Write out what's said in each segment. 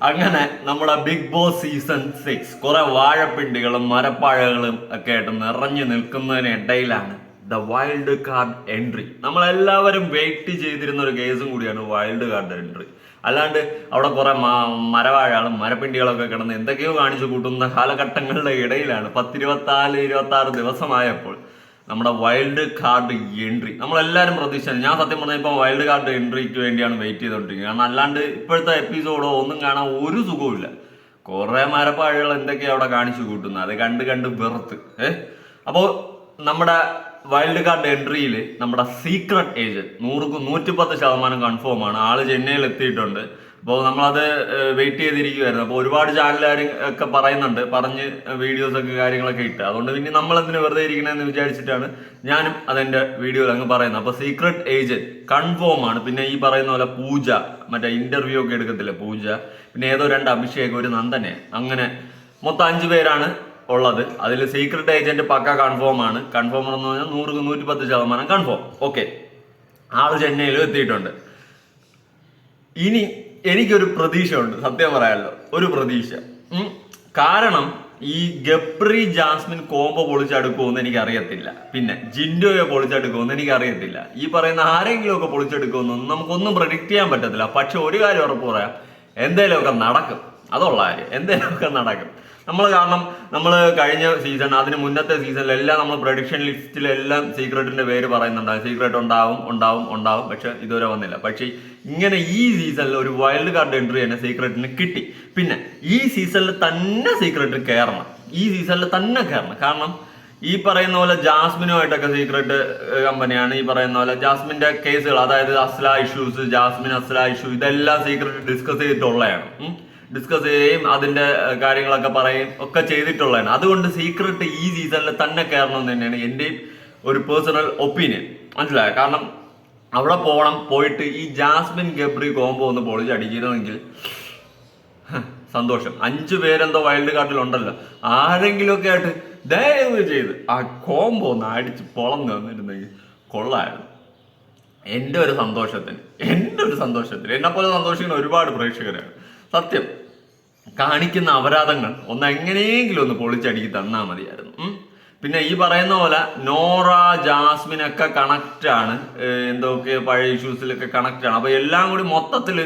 അങ്ങനെ നമ്മുടെ big boss season six കുറെ വാഴപ്പിണ്ടികളും മരപ്പാഴകളും ഒക്കെ ആയിട്ട് നിറഞ്ഞു നിൽക്കുന്നതിനിടയിലാണ് ദ വൈൽഡ് കാർഡ് എൻട്രി നമ്മളെല്ലാവരും വെയിറ്റ് ചെയ്തിരുന്ന ഒരു കേസും കൂടിയാണ് വൈൽഡ് കാർഡ് എൻട്രി അല്ലാണ്ട് അവിടെ കുറെ മരവാഴകളും മരപ്പിണ്ടികളൊക്കെ കിടന്ന് എന്തൊക്കെയോ കാണിച്ചു കൂട്ടുന്ന കാലഘട്ടങ്ങളുടെ ഇടയിലാണ് പത്തിരുപത്തിനാല് ഇരുപത്തി ആറ് ദിവസമായപ്പോൾ നമ്മുടെ വൈൽഡ് കാർഡ് എൻട്രി നമ്മളെല്ലാവരും പ്രതീക്ഷിച്ചു ഞാൻ സത്യം പറഞ്ഞാൽ ഇപ്പം വൈൽഡ് കാർഡ് എൻട്രിക്ക് വേണ്ടിയാണ് വെയിറ്റ് ചെയ്തുകൊണ്ടിരിക്കുന്നത് കാരണം അല്ലാണ്ട് ഇപ്പോഴത്തെ എപ്പിസോഡോ ഒന്നും കാണാൻ ഒരു സുഖവുമില്ല കുറെ മരപ്പാഴികൾ എന്തൊക്കെയാണ് അവിടെ കാണിച്ചു കൂട്ടുന്നത്? അത് കണ്ട് കണ്ട് വെറുത്ത്. ഏഹ് അപ്പോൾ നമ്മുടെ വൈൽഡ് കാർഡ് എൻട്രിയിൽ നമ്മുടെ സീക്രട്ട് ഏജന്റ് നൂറുക്ക് നൂറ്റിപ്പത്ത് ശതമാനം കൺഫേം ആണ്. ആൾ ചെന്നൈയിൽ എത്തിയിട്ടുണ്ട് അപ്പോൾ നമ്മളത് വെയിറ്റ് ചെയ്തിരിക്കുമായിരുന്നു അപ്പോൾ ഒരുപാട് ചാനലുകാരും ഒക്കെ പറയുന്നുണ്ട് പറഞ്ഞ് വീഡിയോസ് ഒക്കെ കാര്യങ്ങളൊക്കെ ഇട്ട്. അതുകൊണ്ട് പിന്നെ നമ്മൾ എന്തിനു വെറുതെ ഇരിക്കണമെന്ന് വിചാരിച്ചിട്ടാണ് ഞാനും അതെന്റെ വീഡിയോയിൽ അങ്ങ് പറയുന്നത്. അപ്പോൾ സീക്രട്ട് ഏജന്റ് കൺഫേം ആണ്. പിന്നെ ഈ പറയുന്ന പോലെ പൂജ മറ്റേ ഇന്റർവ്യൂ ഒക്കെ എടുക്കത്തില്ല? പൂജ പിന്നെ ഏതോ രണ്ട് അഭിഷേകം ഒരു നന്ദനെ. അങ്ങനെ മൊത്തം അഞ്ചു പേരാണ് ഉള്ളത്. അതിൽ സീക്രട്ട് ഏജന്റ് പക്ക കൺഫേം ആണ്. കൺഫേം എന്ന് പറഞ്ഞാൽ നൂറ് നൂറ്റി പത്ത് ശതമാനം കൺഫേം ഓക്കെ ആൾ ചെന്നൈയിലും എത്തിയിട്ടുണ്ട്. ഇനി എനിക്കൊരു പ്രതീക്ഷയുണ്ട് സത്യം പറയാമല്ലോ ഒരു പ്രതീക്ഷ. കാരണം ഈ ഗപ്രി ജാസ്മിൻ കോംബോ പൊളിച്ചെടുക്കുമെന്ന് എനിക്ക് അറിയത്തില്ല പിന്നെ ജിൻഡോയെ പൊളിച്ചെടുക്കുമെന്ന് എനിക്ക് അറിയത്തില്ല ഈ പറയുന്ന ആരെങ്കിലും ഒക്കെ പൊളിച്ചെടുക്കുമെന്നൊന്നും നമുക്കൊന്നും പ്രഡിക്റ്റ് ചെയ്യാൻ പറ്റത്തില്ല. പക്ഷെ ഒരു കാര്യം ഉറപ്പ് പറയാം. എന്തെങ്കിലുമൊക്കെ നടക്കും. അതുള്ള കാര്യം. എന്തെങ്കിലുമൊക്കെ നടക്കും. നമ്മൾ കാരണം നമ്മൾ കഴിഞ്ഞ സീസൺ അതിന് മുന്നത്തെ സീസണിലെല്ലാം നമ്മൾ പ്രൊഡിക്ഷൻ ലിസ്റ്റിലെല്ലാം സീക്രട്ടിന്റെ പേര് പറയുന്നുണ്ടാവും. സീക്രട്ട് ഉണ്ടാവും ഉണ്ടാവും ഉണ്ടാവും. പക്ഷെ ഇതുവരെ വന്നില്ല. പക്ഷേ ഇങ്ങനെ ഈ സീസണിൽ ഒരു വൈൽഡ് കാർഡ് എൻട്രി തന്നെ സീക്രട്ടിന് കിട്ടി. പിന്നെ ഈ സീസണിൽ തന്നെ സീക്രട്ട് കയറണം ഈ സീസണിൽ തന്നെ കയറണം കാരണം ഈ പറയുന്ന പോലെ ജാസ്മിനുമായിട്ടൊക്കെ സീക്രട്ട് കമ്പനിയാണ് ഈ പറയുന്ന പോലെ ജാസ്മിന്റെ കേസുകൾ അതായത് Asla issues Jasmine Asla issue ഇതെല്ലാം സീക്രട്ട് ഡിസ്കസ് ചെയ്തിട്ടുള്ളതാണ്. ഡിസ്കസ് ചെയ്യുകയും അതിന്റെ കാര്യങ്ങളൊക്കെ പറയുകയും ഒക്കെ ചെയ്തിട്ടുള്ളതാണ്. അതുകൊണ്ട് സീക്രട്ട് ഈ സീസണിൽ തന്നെ കയറണം തന്നെയാണ് എന്റെയും ഒരു പേഴ്സണൽ ഒപ്പീനിയൻ മനസ്സിലായോ? കാരണം അവിടെ പോകണം പോയിട്ട് ഈ ജാസ്മിൻ ഗബ്രി കോംബോ ഒന്ന് പൊളിച്ചടിക്കണമെങ്കിൽ സന്തോഷം. അഞ്ചു പേരെന്തോ വൈൽഡ് കാർഡിൽ ഉണ്ടല്ലോ. ആരെങ്കിലുമൊക്കെ ആയിട്ട് ദയവ് ചെയ്ത് ആ കോംബോ ഒന്ന് അടിച്ച് പൊളന്ന് തന്നിരുന്നെങ്കിൽ കൊള്ളായിരുന്നു. എന്റെ ഒരു സന്തോഷത്തിന് എന്റെ ഒരു സന്തോഷത്തിന്. എന്നെപ്പോലെ സന്തോഷിക്കുന്ന ഒരുപാട് പ്രേക്ഷകരാണ്. സത്യം. കാണിക്കുന്ന അപരാധങ്ങൾ ഒന്ന് എങ്ങനെയെങ്കിലും ഒന്ന് പൊളിച്ചടിക്ക് തന്നാൽ മതിയായിരുന്നു. പിന്നെ ഈ പറയുന്ന പോലെ നോറ ജാസ്മിൻ ഒക്കെ കണക്റ്റ് ആണ് എന്തൊക്കെ പഴയ ഇഷ്യൂസിലൊക്കെ കണക്റ്റ് ആണ്. അപ്പൊ എല്ലാം കൂടി മൊത്തത്തിൽ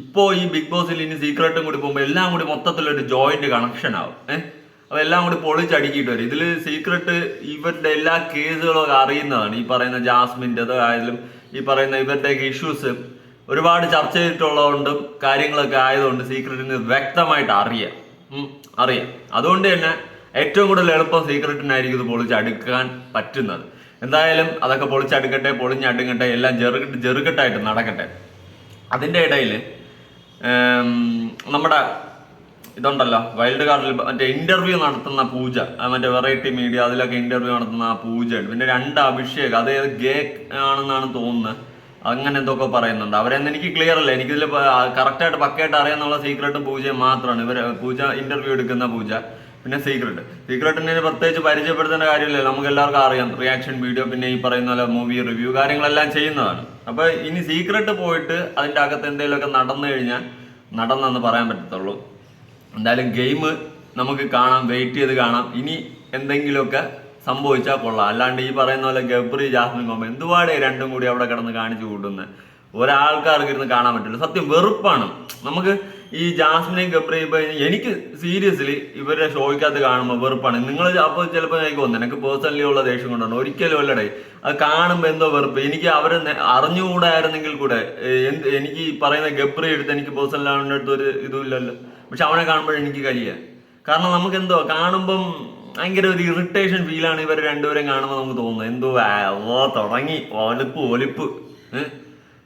ഇപ്പോൾ ഈ ബിഗ് ബോസിൽ ഇനി സീക്രട്ടും കൂടി പോകുമ്പോൾ എല്ലാം കൂടി മൊത്തത്തിലൊരു ജോയിന്റ് കണക്ഷൻ ആവും. ഏഹ് അപ്പൊ എല്ലാം കൂടി പൊളിച്ചടുക്കിയിട്ട് വരും. ഇതിൽ സീക്രട്ട് ഇവരുടെ എല്ലാ കേസുകളും അറിയുന്നതാണ്. ഈ പറയുന്ന ജാസ്മിന്റെ ആയാലും ഈ പറയുന്ന ഇവരുടെയൊക്കെ ഇഷ്യൂസ് ഒരുപാട് ചർച്ച ചെയ്തിട്ടുള്ളതുകൊണ്ടും കാര്യങ്ങളൊക്കെ ആയതുകൊണ്ട് സീക്രട്ടിന് വ്യക്തമായിട്ട് അറിയാം. അറിയാം. അതുകൊണ്ട് തന്നെ ഏറ്റവും കൂടുതൽ എളുപ്പം സീക്രട്ടിനായിരിക്കും ഇത് പൊളിച്ചടുക്കാൻ പറ്റുന്നത്. എന്തായാലും അതൊക്കെ പൊളിച്ചടുക്കട്ടെ പൊളിഞ്ഞടുക്കട്ടെ എല്ലാം ചെറുകിട്ട് ചെറുകെട്ടായിട്ട് നടക്കട്ടെ. അതിന്റെ ഇടയിൽ നമ്മുടെ ഇതുണ്ടല്ലോ വൈൽഡ് കാർഡിൽ മറ്റേ ഇന്റർവ്യൂ നടത്തുന്ന പൂജ മറ്റേ വെറൈറ്റി മീഡിയ അതിലൊക്കെ ഇന്റർവ്യൂ നടത്തുന്ന ആ പൂജ പിന്നെ രണ്ട് അഭിഷേക് അത് ഗേ ആണെന്നാണ് തോന്നുന്നത്. അങ്ങനെ എന്തൊക്കെ പറയുന്നുണ്ട്? അവരെന്ന് എനിക്ക് ക്ലിയർ അല്ല. എനിക്കിതിൽ കറക്റ്റായിട്ട് പക്കയായിട്ട് അറിയാന്നുള്ള സീക്രട്ട് പൂജയും മാത്രമാണ് ഇവർ പൂജ ഇന്റർവ്യൂ എടുക്കുന്ന പൂജ. പിന്നെ സീക്രട്ട് സീക്രട്ടിനെ പ്രത്യേകിച്ച് പരിചയപ്പെടുത്തേണ്ട കാര്യമില്ല. നമുക്ക് എല്ലാവർക്കും അറിയാം. റിയാക്ഷൻ വീഡിയോ പിന്നെ ഈ പറയുന്ന പോലെ മൂവി റിവ്യൂ കാര്യങ്ങളെല്ലാം ചെയ്യുന്നതാണ്. അപ്പൊ ഇനി സീക്രട്ട് പോയിട്ട് അതിന്റെ അകത്ത് എന്തെങ്കിലുമൊക്കെ നടന്നു കഴിഞ്ഞാൽ നടന്നെന്ന് പറയാൻ പറ്റത്തുള്ളൂ. എന്തായാലും ഗെയിം നമുക്ക് കാണാം വെയിറ്റ് ചെയ്ത് കാണാം. ഇനി എന്തെങ്കിലുമൊക്കെ സംഭവിച്ചാൽ കൊള്ളാം. അല്ലാണ്ട് ഈ പറയുന്ന പോലെ ഗബ്രി ജാസ്മിൻ കോമ എന്തുപാടെ രണ്ടും കൂടി അവിടെ കിടന്ന് കാണിച്ചു കൂട്ടുന്നത് ഒരാൾക്കാർക്ക് ഇരുന്ന് കാണാൻ പറ്റില്ല. സത്യം വെറുപ്പാണ്. നമുക്ക് ഈ ജാസ്മിനെയും ഗബ്രി ഇപ്പൊ എനിക്ക് സീരിയസ്ലി ഇവരെ ഷോയ്ക്കകത്ത് കാണുമ്പോൾ വെറുപ്പാണ്. നിങ്ങൾ അപ്പോൾ ചിലപ്പോൾ എനിക്ക് തോന്നുന്നു എനിക്ക് പേഴ്സണലി ഉള്ള ദേഷ്യം കൊണ്ടാണ് ഒരിക്കലും അല്ലടേ. അത് കാണുമ്പോൾ എന്തോ വെറുപ്പ്. എനിക്ക് അവർ അറിഞ്ഞുകൂടായിരുന്നെങ്കിൽ കൂടെ എന്ത് എനിക്ക് ഈ പറയുന്ന ഗബ്രി എടുത്ത് എനിക്ക് പേഴ്സണലി അവന്റെ അടുത്ത് ഒരു ഇതുമില്ലല്ലോ. പക്ഷെ അവനെ കാണുമ്പോൾ എനിക്ക് കഴിയുക കാരണം നമുക്ക് എന്തോ കാണുമ്പം ഭയങ്കര ഒരു ഇറിറ്റേഷൻ ഫീലാണ് ഇവർ രണ്ടുപേരും കാണുമ്പോൾ നമുക്ക് തോന്നുന്നത്. എന്തോ ഓ തുടങ്ങി. ഒലിപ്പ് ഒലിപ്പ്.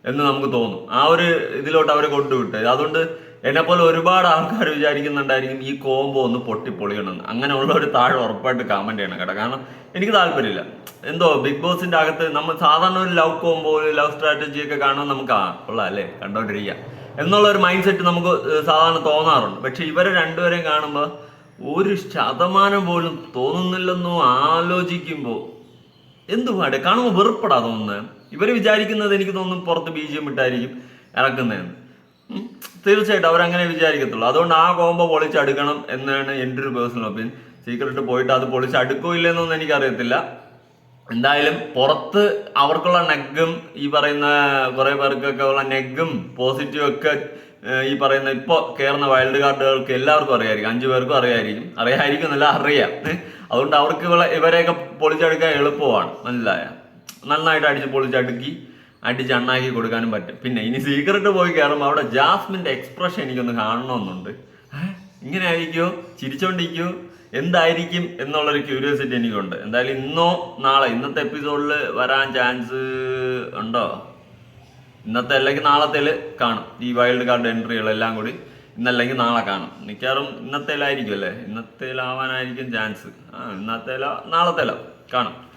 എന്ന് നമുക്ക് തോന്നും. ആ ഒരു ഇതിലോട്ട് അവരെ കൊണ്ടുവിട്ട്. അതുകൊണ്ട് എന്നെപ്പോലെ പോലെ ഒരുപാട് ആൾക്കാർ വിചാരിക്കുന്നുണ്ടായിരിക്കും ഈ കോംബോ ഒന്ന് പൊട്ടിപ്പൊളിയണമെന്ന്. അങ്ങനെയുള്ള ഒരു താഴെ ഉറപ്പായിട്ട് കമന്റ് ചെയ്യണം കേട്ടോ. കാരണം എനിക്ക് താല്പര്യമില്ല. എന്തോ ബിഗ് ബോസിന്റെ അകത്ത് നമ്മൾ സാധാരണ ഒരു ലവ് കോംബോ ലവ് സ്ട്രാറ്റജി ഒക്കെ കാണുമ്പോൾ നമുക്ക് ആ കൊള്ളാം അല്ലേ? കണ്ടോണ്ടിരിക്കുക എന്നുള്ള ഒരു മൈൻഡ് സെറ്റ് നമുക്ക് സാധാരണ തോന്നാറുണ്ട്. പക്ഷെ ഇവരെ രണ്ടുപേരെയും കാണുമ്പോൾ ഒരു ശതമാനം പോലും തോന്നുന്നില്ലെന്നോ ആലോചിക്കുമ്പോൾ എന്തുപാട് കാണുമ്പോൾ വെറുപ്പടാ തോന്നുന്നത് ഇവർ വിചാരിക്കുന്നത് എനിക്ക് തോന്നുന്നു പുറത്ത് ബി ജി എം ഇട്ടായിരിക്കും ഇറക്കുന്നതെന്ന്. തീർച്ചയായിട്ടും അവരങ്ങനെ വിചാരിക്കത്തുള്ളൂ. അതുകൊണ്ട് ആ കോമ്പ പൊളിച്ചടുക്കണം എന്നാണ് എന്റെ ഒരു പേഴ്സണൽ ഒപ്പീനിയൻ സീക്രട്ട് പോയിട്ട് അത് പൊളിച്ചടുക്കോ ഇല്ലെന്നൊന്നും എനിക്കറിയത്തില്ല. എന്തായാലും പുറത്ത് അവർക്കുള്ള നെഗും ഈ പറയുന്ന കുറെ പേർക്കൊക്കെ ഉള്ള നെഗും പോസിറ്റീവ് ഒക്കെ ഈ പറയുന്ന ഇപ്പോൾ കയറുന്ന വൈൽഡ് കാർഡുകൾക്ക് എല്ലാവർക്കും അറിയായിരിക്കും. അഞ്ചു പേർക്കും അറിയായിരിക്കും. അറിയായിരിക്കും എന്നല്ല അറിയാം. അതുകൊണ്ട് അവർക്ക് ഇവരെയൊക്കെ പൊളിച്ചെടുക്കാൻ എളുപ്പമാണ്. മനസ്സിലായ? നന്നായിട്ട് അടിച്ച് പൊളിച്ചടുക്കി അടിച്ച് അണ്ണാക്കി കൊടുക്കാനും പറ്റും. പിന്നെ ഇനി സീക്രട്ട് പോയി കയറുമ്പോൾ അവിടെ ജാസ്മിന്റെ എക്സ്പ്രഷൻ എനിക്കൊന്ന് കാണണമെന്നുണ്ട്. ഇങ്ങനെ ആയിരിക്കോ ചിരിച്ചോണ്ടിരിക്കോ? എന്തായിരിക്കും എന്നുള്ളൊരു ക്യൂരിയോസിറ്റി എനിക്കുണ്ട്. എന്തായാലും ഇന്നോ നാളെ ഇന്നത്തെ എപ്പിസോഡിൽ വരാൻ ചാൻസ് ഉണ്ടോ? ഇന്നത്തെ അല്ലെങ്കിൽ നാളത്തേൽ കാണും. ഈ വൈൽഡ് കാർഡ് എൻട്രികളെല്ലാം കൂടി ഇന്നല്ലെങ്കിൽ നാളെ കാണും. മിക്കവാറും ഇന്നത്തേലായിരിക്കും അല്ലേ? ഇന്നത്തേലാവാനായിരിക്കും ചാൻസ് ആ ഇന്നത്തേലോ നാളത്തേലോ കാണും.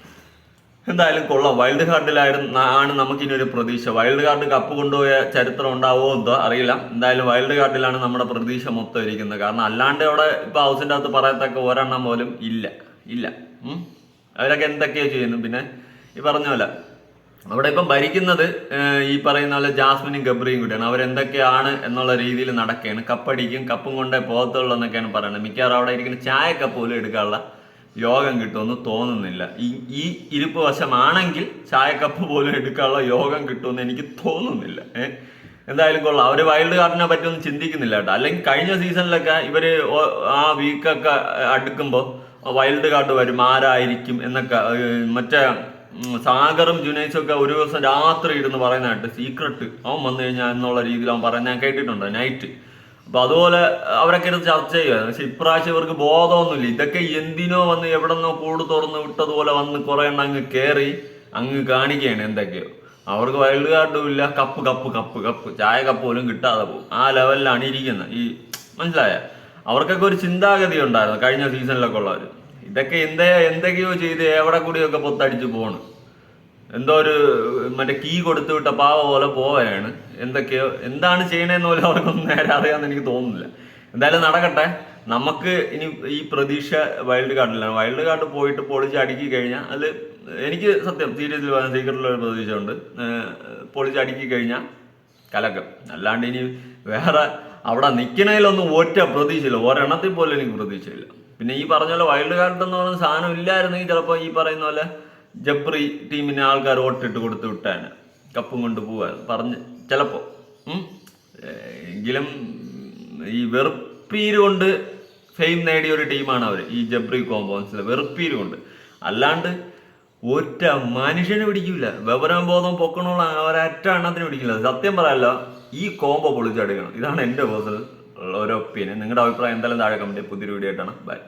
എന്തായാലും കൊള്ളാം. വൈൽഡ് കാർഡിലായിരുന്നു ആണ് നമുക്കിനി ഒരു പ്രതീക്ഷ. വൈൽഡ് കാർഡ് കപ്പ് കൊണ്ടുപോയ ചരിത്രം ഉണ്ടാവോ എന്തോ അറിയില്ല. എന്തായാലും വൈൽഡ് കാർഡിലാണ് നമ്മുടെ പ്രതീക്ഷ മൊത്തം ഇരിക്കുന്നത്. കാരണം അല്ലാണ്ട് അവിടെ ഇപ്പൊ ഹൗസിന്റെ അകത്ത് പറയത്തക്ക ഒരെണ്ണം പോലും ഇല്ല. ഇല്ല. അവരൊക്കെ എന്തൊക്കെയോ ചെയ്യുന്നു. പിന്നെ ഈ പറഞ്ഞ പോലെ അവിടെ ഇപ്പം ഭരിക്കുന്നത് ഈ പറയുന്ന പോലെ ജാസ്മിനും ഗബ്രിയും കൂടിയാണ് അവരെന്തൊക്കെയാണ് എന്നുള്ള രീതിയിൽ നടക്കുകയാണ്. കപ്പടിക്കും കപ്പും കൊണ്ടേ പോകത്തുള്ളൂ എന്നൊക്കെയാണ് പറയുന്നത്. മിക്കവാറും അവിടെ ഇരിക്കുന്ന ചായക്കപ്പ് പോലും എടുക്കാനുള്ള യോഗം കിട്ടുമെന്ന് തോന്നുന്നില്ല. ഈ ഈ ഇരിപ്പ് വശമാണെങ്കിൽ ചായക്കപ്പ് പോലും എടുക്കാനുള്ള യോഗം കിട്ടുമെന്ന് എനിക്ക് തോന്നുന്നില്ല. ഏഹ് എന്തായാലും കൊള്ളാം. അവർ വൈൽഡ് കാർഡിനെ പറ്റിയൊന്നും ചിന്തിക്കുന്നില്ല കേട്ടോ. അല്ലെങ്കിൽ കഴിഞ്ഞ സീസണിലൊക്കെ ഇവർ ആ വീക്കൊക്കെ അടുക്കുമ്പോൾ വൈൽഡ് കാർഡ് വരും. ആരായിരിക്കും എന്നൊക്കെ മറ്റേ സാഗറും ജുനൈസും ഒക്കെ ഒരു ദിവസം രാത്രി ഇരുന്ന് പറയുന്നതായിട്ട് സീക്രട്ട് അവൻ വന്നു കഴിഞ്ഞാൽ എന്നുള്ള രീതിയിൽ അവൻ പറയാൻ ഞാൻ കേട്ടിട്ടുണ്ട് നൈറ്റ് അപ്പൊ അതുപോലെ അവരൊക്കെ ഇരുന്ന് ചർച്ച ചെയ്യുക പക്ഷെ ഇപ്രാവശ്യം ഇവർക്ക് ബോധമൊന്നുമില്ല. ഇതൊക്കെ എന്തിനോ വന്ന് എവിടെന്നോ കൂട് തുറന്ന് വിട്ടതുപോലെ വന്ന് കുറെ എണ്ണം അങ്ങ് കയറി അങ്ങ് കാണിക്കുകയാണ് എന്തൊക്കെയോ. അവർക്ക് വൈൽഡ് കാർഡും ഇല്ല. കപ്പ് കപ്പ് കപ്പ് കപ്പ് ചായ കപ്പ് പോലും കിട്ടാതെ പോകും. ആ ലെവലിലാണ് ഇരിക്കുന്നത്. ഈ മനസ്സിലായ? അവർക്കൊക്കെ ഒരു ചിന്താഗതി ഉണ്ടായിരുന്നു. കഴിഞ്ഞ സീസണിലൊക്കെ ഉള്ളവർ ഇതൊക്കെ എന്താ എന്തൊക്കെയോ ചെയ്ത് എവിടെ കൂടിയൊക്കെ പൊത്തടിച്ചു പോണ്. എന്തോ ഒരു മറ്റേ കീ കൊടുത്തു വിട്ട പാവ പോലെ പോവുകയാണ് എന്തൊക്കെയോ എന്താണ് ചെയ്യണേന്ന് പോലും അവർക്കൊന്നും നേരെ അറിയാമെന്ന് എനിക്ക് തോന്നുന്നില്ല. എന്തായാലും നടക്കട്ടെ. നമുക്ക് ഇനി ഈ പ്രതീക്ഷ വൈൽഡ് കാർഡിലാണ്. വൈൽഡ് കാർഡ് പോയിട്ട് പൊളിച്ച് അടുക്കി കഴിഞ്ഞാൽ അത് എനിക്ക് സത്യം സീരിയസിൽ പറയാൻ സീക്രട്ടിലുള്ള ഒരു പ്രതീക്ഷ ഉണ്ട് പൊളിച്ച് അടുക്കി കഴിഞ്ഞാൽ കലക്കം. അല്ലാണ്ട് ഇനി വേറെ അവിടെ നിൽക്കണതിലൊന്നും ഒറ്റ പ്രതീക്ഷയില്ല. ഒരെണ്ണത്തിൽ പോലും എനിക്ക് പ്രതീക്ഷയില്ല. പിന്നെ ഈ പറഞ്ഞ പോലെ വൈൽഡ് കാർഡ് എന്ന് പറയുന്ന സാധനം ഇല്ലായിരുന്നെങ്കിൽ ചിലപ്പോൾ ഈ പറയുന്ന പോലെ ജബ്രി ടീമിന് ആൾക്കാർ വോട്ടിട്ട് കൊടുത്ത് വിട്ടാൻ കപ്പും കൊണ്ട് പോവാൻ. പറഞ്ഞ് ചിലപ്പോൾ എങ്കിലും ഈ വെറുപ്പീര് കൊണ്ട് ഫെയിം നേടിയ ഒരു ടീമാണ് അവർ ഈ ജബ്രി കോമ്പൗണ്ട്സിൽ വെറുപ്പീര് കൊണ്ട്. അല്ലാണ്ട് ഒറ്റ മനുഷ്യനെ പിടിക്കില്ല വിവരം ബോധം പൊക്കണുള്ള ഒരൊറ്റ എണ്ണത്തിന് പിടിക്കില്ല സത്യം പറയാലോ ഈ കോമ്പോ പൊളിച്ചെടുക്കണം. ഇതാണ് എന്റെ പേഴ്സണൽ ഒരു ഒപ്പീനിയൻ നിങ്ങളുടെ അഭിപ്രായം എന്തായാലും താഴെ കമന്റ് പുതിയൊരു വീഡിയോ ആയിട്ടാണ്. ബൈ